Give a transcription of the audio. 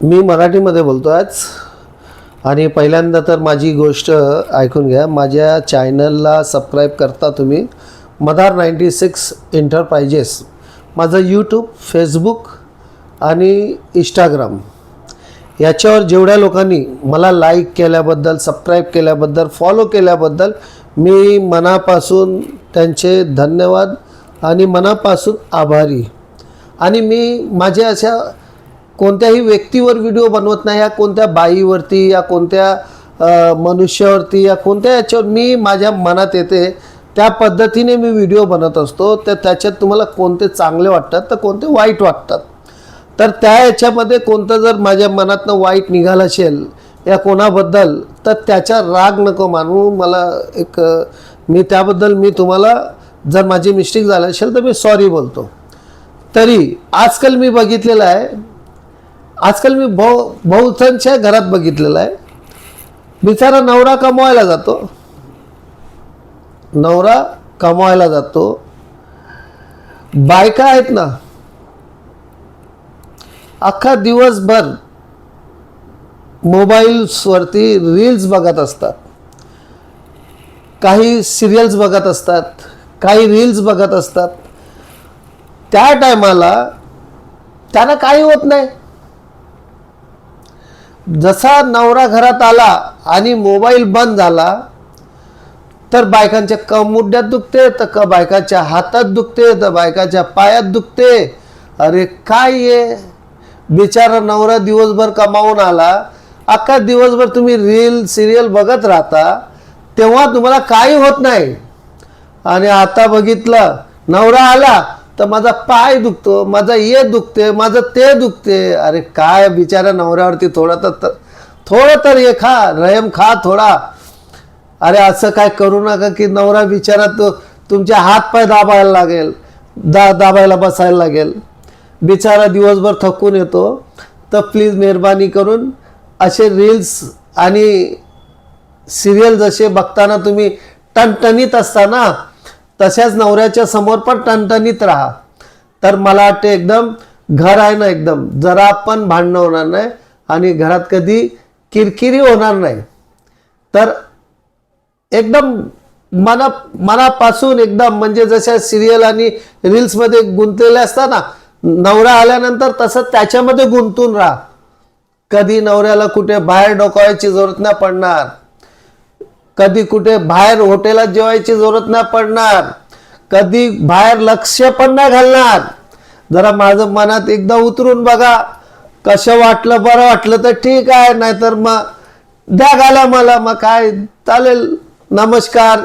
मी मराठीमध्ये बोलतो आज. आणि पहिल्यांदा तर माझी गोष्ट ऐकून घ्या. माझ्या चॅनलला सबस्क्राईब करता तुम्ही. मदार नाईंटी सिक्स एंटरप्राइजेस माझं यूट्यूब फेसबुक आणि इंस्टाग्राम याच्यावर जेवढ्या लोकांनी मला लाईक केल्याबद्दल सबस्क्राईब केल्याबद्दल फॉलो केल्याबद्दल मी मनापासून त्यांचे धन्यवाद आणि मनापासून आभारी. आणि मी माझ्या अशा कोणत्याही व्यक्तीवर व्हिडिओ बनवत नाही. या कोणत्या बाईवरती या कोणत्या मनुष्यावरती या कोणत्या याच्यावर मी माझ्या मनात येते त्या पद्धतीने मी व्हिडिओ बनत असतो. तर त्याच्यात तुम्हाला कोणते चांगले वाटतात तर कोणते वाईट वाटतात. तर त्या याच्यामध्ये कोणतं जर माझ्या मनातनं वाईट निघालं असेल या कोणाबद्दल तर त्याचा राग नको मानू. मला एक मी त्याबद्दल मी तुम्हाला जर माझी मिस्टेक झाली असेल तर मी सॉरी बोलतो. तरी आजकाल मी बघितलेलं आहे आजकाल मी भाऊ बहुतांच्या घरात बघितलेलं आहे. बिचारा नवरा कमवायला जातो. नवरा कमवायला जातो. बायका आहेत ना. अख्खा दिवसभर मोबाईल्सवरती रील्स बघत असतात. काही सिरियल्स बघत असतात. काही रील्स बघत असतात. त्या टायमाला त्यांना काही होत नाही. जसा नवरा घरात आला आणि मोबाईल बंद झाला तर बायकांच्या कमुड्यात दुखते तर क बायकाच्या हातात दुखते तर बायकाच्या पायात दुखते. अरे काय आहे बिचारा नवरा दिवसभर कमावून आला. अख्खा दिवसभर तुम्ही रील सिरियल बघत राहता. तेव्हा तुम्हाला काही होत नाही. आणि आता बघितलं नवरा आला तर माझा पाय दुखतो माझा ये दुखते माझं ते दुखते. अरे काय बिचारा नवऱ्यावरती थोडं तर थोडं तर ये खा रहम खा थोडा. अरे असं काय करू नका की नवरा बिचारा तो तुमचे हात पाय दाबायला लागेल दा दाबायला बसायला लागेल. बिचारा दिवसभर थकून येतो. तर प्लीज मेहरबानी करून असे रील्स आणि सिरियल जसे बघताना तुम्ही टणटणीत असताना तशाच नवऱ्याच्या समोर पण टणटणीत राहा. तर मला वाटते एकदम घर आहे ना एकदम. जरा पण भांडणं होणार नाही आणि घरात कधी किरकिरी होणार नाही. तर एकदम मना मनापासून एकदम म्हणजे जशा सिरियल आणि रील्समध्ये गुंतलेले असतात ना नवरा आल्यानंतर तसं त्याच्यामध्ये गुंतून राहा. कधी नवऱ्याला कुठे बाहेर डोकावायची जरूरत नाही पडणार. कधी कुठे बाहेर हॉटेलात जेवायची जरूरत नाही पडणार कधी बाहेर लक्ष पण नाही घालणार. जरा माझं मनात एकदा उतरून बघा कसं वाटलं बरं वाटलं तर ठीक आहे नाहीतर मग द्या घाला मला मग काय चालेल नमस्कार.